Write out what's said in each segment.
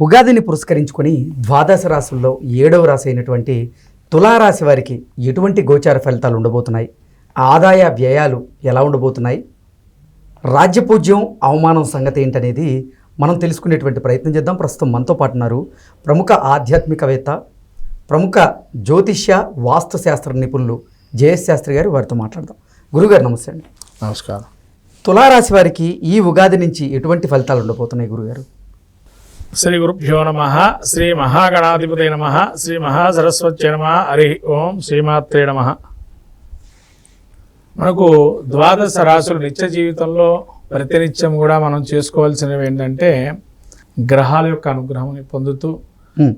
ఉగాదిని పురస్కరించుకొని ద్వాదశ రాశుల్లో ఏడవ రాశి అయినటువంటి తులారాశి వారికి ఎటువంటి గోచార ఫలితాలు ఉండబోతున్నాయి? ఆదాయ వ్యయాలు ఎలా ఉండబోతున్నాయి? రాజ్యపూజ్యం అవమానం సంగతి ఏంటనేది మనం తెలుసుకునేటువంటి ప్రయత్నం చేద్దాం. ప్రస్తుతం మనతో పాటు ఉన్నారు ప్రముఖ ఆధ్యాత్మికవేత్త ప్రముఖ జ్యోతిష్య వాస్తు శాస్త్ర నిపుణులు జేఎస్ శాస్త్రి గారు వారితో మాట్లాడదాం. గురుగారు నమస్తే అండి. నమస్కారం. తులారాశి వారికి ఈ ఉగాది నుంచి ఎటువంటి ఫలితాలు ఉండబోతున్నాయి గురుగారు? శ్రీ గురుభ్యో నమ శ్రీ మహాగణాధిపతి నమ శ్రీ మహాసరస్వత్య నమ హరి ఓం శ్రీమాత్రే నమ. మనకు ద్వాదశ రాశులు నిత్య జీవితంలో ప్రతినిత్యం కూడా మనం చేసుకోవాల్సినవి ఏంటంటే గ్రహాల యొక్క అనుగ్రహం పొందుతూ.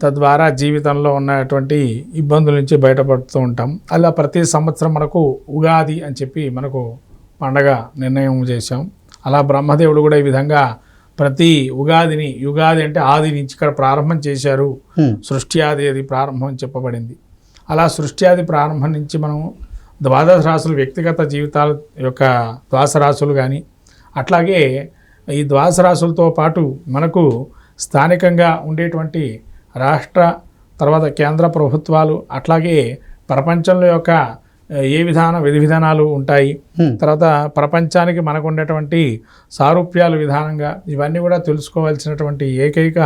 తద్వారా జీవితంలో ఉన్నటువంటి ఇబ్బందుల నుంచి బయటపడుతూ ఉంటాం. అలా ప్రతి సంవత్సరం మనకు ఉగాది అని చెప్పి మనకు పండగ నిర్ణయం చేశాం. అలా బ్రహ్మదేవుడు కూడా ఈ విధంగా ప్రతి ఉగాదిని యుగాది అంటే ఆది నుంచి ఇక్కడ ప్రారంభం చేశారు. సృష్టి ఆది అది ప్రారంభం చెప్పబడింది అలా సృష్టి ఆది ప్రారంభం నుంచి మనం ద్వాదశ రాశులు వ్యక్తిగత జీవితాల యొక్క ద్వాదశ రాశులు కానీ అట్లాగే ఈ ద్వాదశ రాశులతో పాటు మనకు స్థానికంగా ఉండేటువంటి రాష్ట్ర తర్వాత కేంద్ర ప్రభుత్వాలు అట్లాగే ప్రపంచంలో యొక్క ఏ విధాన విధి విధానాలు ఉంటాయి. తర్వాత ప్రపంచానికి మనకు ఉండేటువంటి సారూప్యాల విధానంగా ఇవన్నీ కూడా తెలుసుకోవాల్సినటువంటి ఏకైక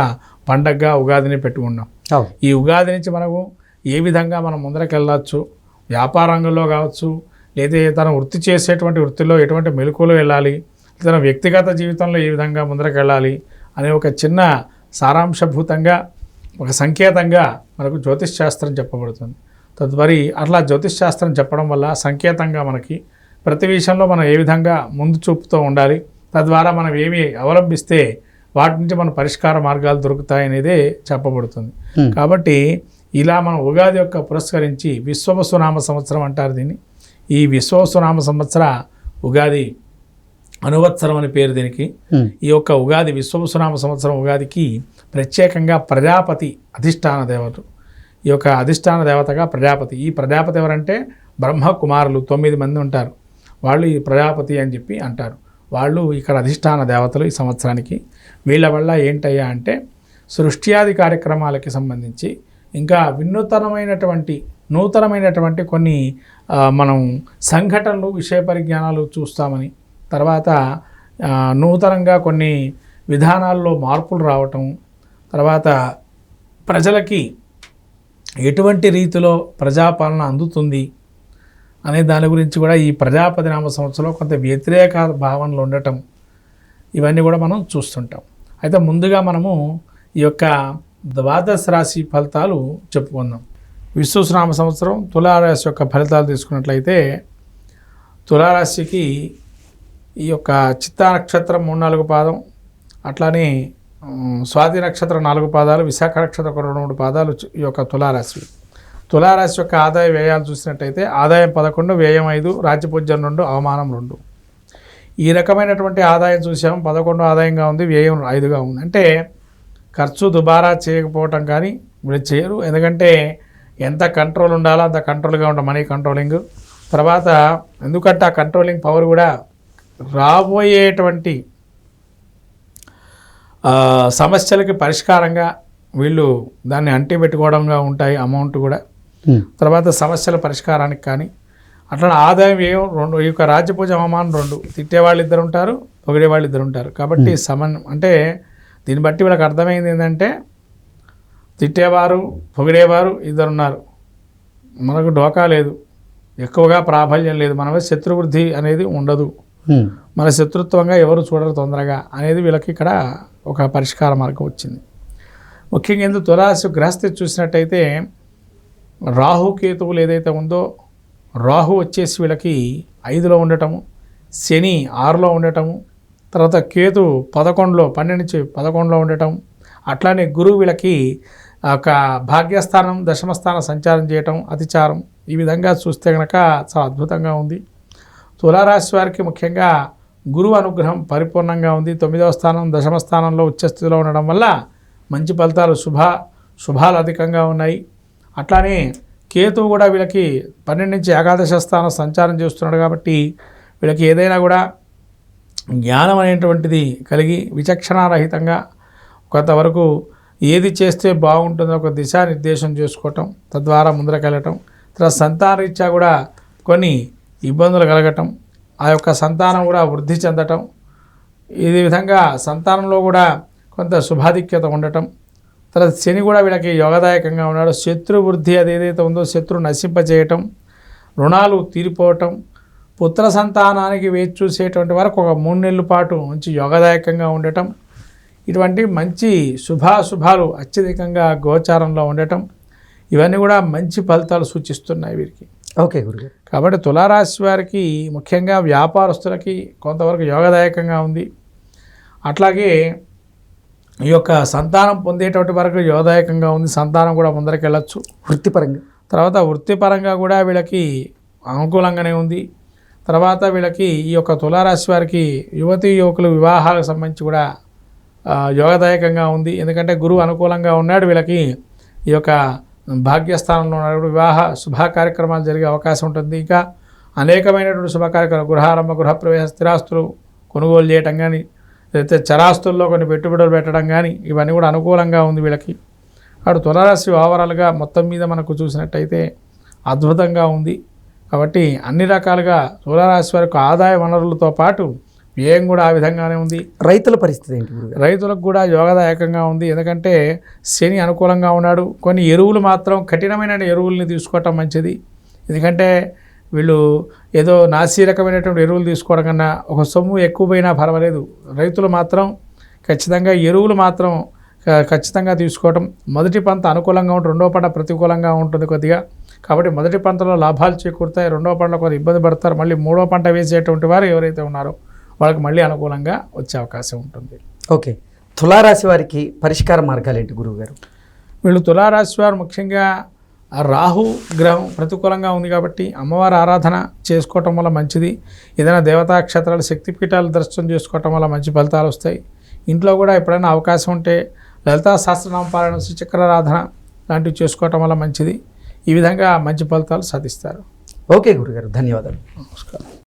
పండగగా ఉగాదిని పెట్టుకున్నాం. ఈ ఉగాది నుంచి మనము ఏ విధంగా మనం ముందరకు వెళ్ళచ్చు వ్యాపార రంగంలో కావచ్చు లేదా తన వృత్తి చేసేటువంటి వృత్తిలో ఎటువంటి మెలకువలు వెళ్ళాలి తన వ్యక్తిగత జీవితంలో ఏ విధంగా ముందరకు వెళ్ళాలి అనే ఒక చిన్న సారాంశభూతంగా ఒక సంకేతంగా మనకు జ్యోతిష్ శాస్త్రం చెప్పబడుతుంది. తదుపరి అట్లా జ్యోతిష్ శాస్త్రం చెప్పడం వల్ల సంకేతంగా మనకి ప్రతి విషయంలో మనం ఏ విధంగా ముందు చూపుతూ ఉండాలి తద్వారా మనం ఏమి అవలంబిస్తే వాటి నుంచి మన పరిష్కార మార్గాలు దొరుకుతాయి అనేదే చెప్పబడుతుంది. కాబట్టి ఇలా మనం ఉగాది యొక్క పురస్కరించి విశ్వవసునామ సంవత్సరం అంటారు దీన్ని ఈ విశ్వవసునామ సంవత్సర ఉగాది అనువత్సరం అని పేరు దీనికి. ఈ యొక్క ఉగాది విశ్వవసునామ సంవత్సరం ఉగాదికి ప్రత్యేకంగా ప్రజాపతి అధిష్టాన దేవత ఈ యొక్క అధిష్టాన దేవతగా ప్రజాపతి. ఈ ప్రజాపతి ఎవరంటే బ్రహ్మ కుమారులు తొమ్మిది మంది ఉంటారు. వాళ్ళు ఈ ప్రజాపతి అని చెప్పి అంటారు. వాళ్ళు ఇక్కడ అధిష్టాన దేవతలు ఈ సంవత్సరానికి. వీళ్ళ వల్ల ఏంటయ్యా అంటే సృష్ట్యాది కార్యక్రమాలకి సంబంధించి ఇంకా వినూతనమైనటువంటి నూతనమైనటువంటి కొన్ని మనం సంఘటనలు విషయ పరిజ్ఞానాలు చూస్తామని. తర్వాత నూతనంగా కొన్ని విధానాల్లో మార్పులు రావటం. తర్వాత ప్రజలకి ఎటువంటి రీతిలో ప్రజాపాలన అందుతుంది అనే దాని గురించి కూడా ఈ ప్రజాపతి నామ సంవత్సరంలో కొంత వ్యతిరేక భావనలు ఉండటం ఇవన్నీ కూడా మనం చూస్తుంటాం. అయితే ముందుగా మనము ఈ యొక్క ద్వాదశ రాశి ఫలితాలు చెప్పుకుందాం. విశ్వశ్రామ సంవత్సరం తులారాశి యొక్క ఫలితాలు తీసుకున్నట్లయితే తులారాశికి ఈ యొక్క చిత్తా నక్షత్రం మూడు నాలుగు పాదం అట్లానే స్వాతి నక్షత్రం నాలుగు పాదాలు విశాఖ నక్షత్రం ఒక రెండు మూడు పాదాలు ఈ యొక్క తులారాశి. తులారాశి యొక్క ఆదాయ వ్యయాలు చూసినట్టయితే ఆదాయం పదకొండు వ్యయం ఐదు రాజ్యపూజ్యం రెండు అవమానం రెండు. ఈ రకమైనటువంటి ఆదాయం చూసాము పదకొండు ఆదాయంగా ఉంది వ్యయం ఐదుగా ఉంది. అంటే ఖర్చు దుబారా చేయకపోవటం కానీ వీళ్ళు చేయరు. ఎందుకంటే ఎంత కంట్రోల్ ఉండాలో అంత కంట్రోల్గా ఉంటుంది మనీ కంట్రోలింగ్. తర్వాత ఎందుకంటే ఆ కంట్రోలింగ్ పవర్ కూడా రాబోయేటువంటి సమస్యలకి పరిష్కారంగా వీళ్ళు దాన్ని అంటి పెట్టుకోవడంగా ఉంటాయి అమౌంట్ కూడా. తర్వాత సమస్యల పరిష్కారానికి కానీ అట్లా ఆదాయం ఏం రెండు ఈ యొక్క రాజ్యపూజ అవమానం రెండు తిట్టేవాళ్ళు ఇద్దరు ఉంటారు పొగిడేవాళ్ళు ఇద్దరు ఉంటారు. కాబట్టి సమన్ అంటే దీన్ని బట్టి వీళ్ళకి అర్థమైంది ఏంటంటే తిట్టేవారు పొగిడేవారు ఇద్దరు ఉన్నారు మనకు డోకా లేదు. ఎక్కువగా ప్రాబల్యం లేదు. మన మీద శత్రువృద్ధి అనేది ఉండదు. మన శత్రుత్వంగా ఎవరు చూడరు తొందరగా అనేది వీళ్ళకి ఇక్కడ ఒక పరిష్కార మార్గం వచ్చింది. ముఖ్యంగా ఎందుకు తులాసు గ్రహస్థితి చూసినట్టయితే రాహు కేతువులు ఏదైతే ఉందో రాహు వచ్చేసి వీళ్ళకి ఐదులో ఉండటము శని ఆరులో ఉండటము తర్వాత కేతు పదకొండులో పన్నెండు నుంచి పదకొండులో ఉండటం అట్లానే గురువు వీళ్ళకి ఒక భాగ్యస్థానం దశమస్థానం సంచారం చేయటం అతిచారం ఈ విధంగా చూస్తే కనుక చాలా అద్భుతంగా ఉంది. తులారాశి వారికి ముఖ్యంగా గురువు అనుగ్రహం పరిపూర్ణంగా ఉంది. తొమ్మిదవ స్థానం దశమ స్థానంలో ఉచ్చస్థితిలో ఉండడం వల్ల మంచి ఫలితాలు శుభ శుభాలు అధికంగా ఉన్నాయి. అట్లానే కేతువు కూడా వీళ్ళకి పన్నెండు నుంచి ఏకాదశ స్థానం సంచారం చేస్తున్నాడు కాబట్టి వీళ్ళకి ఏదైనా కూడా జ్ఞానం అనేటువంటిది కలిగి విచక్షణారహితంగా కొంతవరకు ఏది చేస్తే బాగుంటుందో ఒక దిశానిర్దేశం చేసుకోవటం తద్వారా ముందరకెళ్ళటం తర్వాత సంతానరీత్యా కూడా కొన్ని ఇబ్బందులు కలగటం ఆ యొక్క సంతానం కూడా వృద్ధి చెందటం ఈ విధంగా సంతానంలో కూడా కొంత శుభాధిక్యత ఉండటం. తర్వాత శని కూడా వీళ్ళకి యోగదాయకంగా ఉన్నాడు. శత్రు వృద్ధి అది ఏదైతే ఉందో శత్రు నశింపజేయటం రుణాలు తీరిపోవటం పుత్ర సంతానానికి వేచి చూసేటువంటి వరకు ఒక మూడు నెలల పాటు మంచి యోగదాయకంగా ఉండటం ఇటువంటి మంచి శుభాశుభాలు అత్యధికంగా గోచారంలో ఉండటం ఇవన్నీ కూడా మంచి ఫలితాలు సూచిస్తున్నాయి వీరికి. ఓకే గురుగారు. కాబట్టి తులారాశి వారికి ముఖ్యంగా వ్యాపారస్తులకి కొంతవరకు యోగదాయకంగా ఉంది. అట్లాగే ఈ యొక్క సంతానం పొందేటువంటి వరకు యోగదాయకంగా ఉంది. సంతానం కూడా ముందరికి వెళ్ళచ్చు. వృత్తిపరంగా. తర్వాత వృత్తిపరంగా కూడా వీళ్ళకి అనుకూలంగానే ఉంది. తర్వాత వీళ్ళకి ఈ యొక్క తులారాశి వారికి యువతి యువకులు వివాహాలకు సంబంధించి కూడా యోగదాయకంగా ఉంది. ఎందుకంటే గురువు అనుకూలంగా ఉన్నాడు. వీళ్ళకి ఈ యొక్క భాగ్యస్థానంలో ఉన్నప్పుడు వివాహ శుభ కార్యక్రమాలు జరిగే అవకాశం ఉంటుంది. ఇంకా అనేకమైనటువంటి శుభ కార్యక్రమాలు గృహారంభ గృహప్రవేశ స్థిరాస్తులు కొనుగోలు చేయటం కానీ లేకపోతే చరాస్తుల్లో కొన్ని పెట్టుబడులు పెట్టడం కానీ ఇవన్నీ కూడా అనుకూలంగా ఉంది వీళ్ళకి. అటు తులరాశి ఓవరాల్గా మొత్తం మీద మనకు చూసినట్టయితే అద్భుతంగా ఉంది. కాబట్టి అన్ని రకాలుగా తులరాశి వారికి ఆదాయ వనరులతో పాటు వ్యయం కూడా ఆ విధంగానే ఉంది. రైతుల పరిస్థితి ఏంటి రైతులకు కూడా యోగదాయకంగా ఉంది. ఎందుకంటే శని అనుకూలంగా ఉన్నాడు. కొన్ని ఎరువులు మాత్రం కఠినమైన ఎరువుల్ని తీసుకోవటం మంచిది. ఎందుకంటే వీళ్ళు ఏదో నాసి రకమైనటువంటి ఎరువులు తీసుకోవడం కన్నా ఒక సొమ్ము ఎక్కువ పోయినా పర్వాలేదు. రైతులు మాత్రం ఖచ్చితంగా ఎరువులు మాత్రం ఖచ్చితంగా తీసుకోవటం. మొదటి పంట అనుకూలంగా ఉంటుంది రెండో పంట ప్రతికూలంగా ఉంటుంది కొద్దిగా. కాబట్టి మొదటి పంటలో లాభాలు చేకూరుతాయి. రెండో పంటలో కొంత ఇబ్బంది పడతారు. మళ్ళీ మూడో పంట వేసేటువంటి వారు ఎవరైతే ఉన్నారో వాళ్ళకి మళ్ళీ అనుకూలంగా వచ్చే అవకాశం ఉంటుంది. ఓకే. తులారాశి వారికి పరిష్కార మార్గాలు ఏంటి గురువుగారు? వీళ్ళు తులారాశి వారు ముఖ్యంగా రాహు గ్రహం ప్రతికూలంగా ఉంది కాబట్టి అమ్మవారి ఆరాధన చేసుకోవటం వల్ల మంచిది. ఏదైనా దేవతా క్షేత్రాలు శక్తిపీఠాలు దర్శనం చేసుకోవటం వల్ల మంచి ఫలితాలు వస్తాయి. ఇంట్లో కూడా ఎప్పుడైనా అవకాశం ఉంటే లలితా సహస్రనామ పారాయణ శ్రీచక్రారాధన లాంటివి చేసుకోవటం వల్ల మంచిది. ఈ విధంగా మంచి ఫలితాలు సాధిస్తారు. ఓకే గురుగారు ధన్యవాదాలు. నమస్కారం.